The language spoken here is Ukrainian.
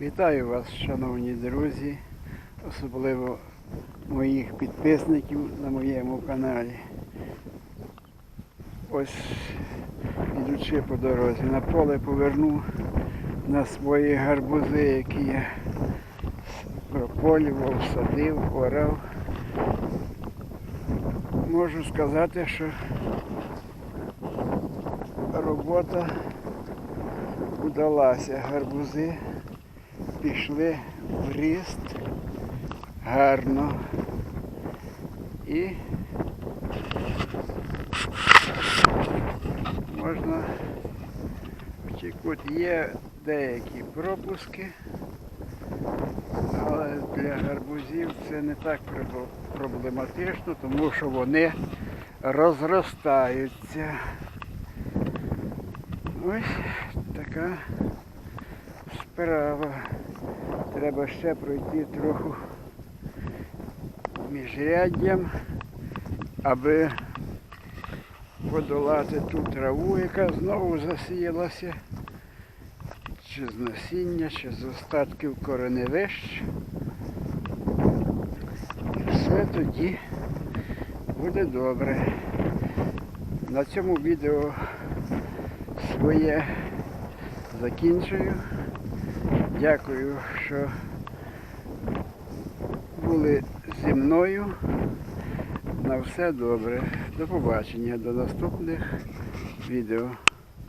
Вітаю вас, шановні друзі, особливо моїх підписників на моєму каналі. Ось ідучи по дорозі на поле поверну на свої гарбузи, які я прополював, садив, орав. Можу сказати, що робота удалася. Гарбузи пішли в ріст гарно. І можна очікувати. Є деякі пропуски, але для гарбузів це не так проблематично, тому що вони розростаються. Ось така справа. Треба ще пройти трохи міжряддям, аби подолати ту траву, яка знову засіялася, чи з насіння, чи з остатків кореневищ. І все тоді буде добре. На цьому відео своє закінчую. Дякую, що були зі мною. На все добре. До побачення, до наступних відео.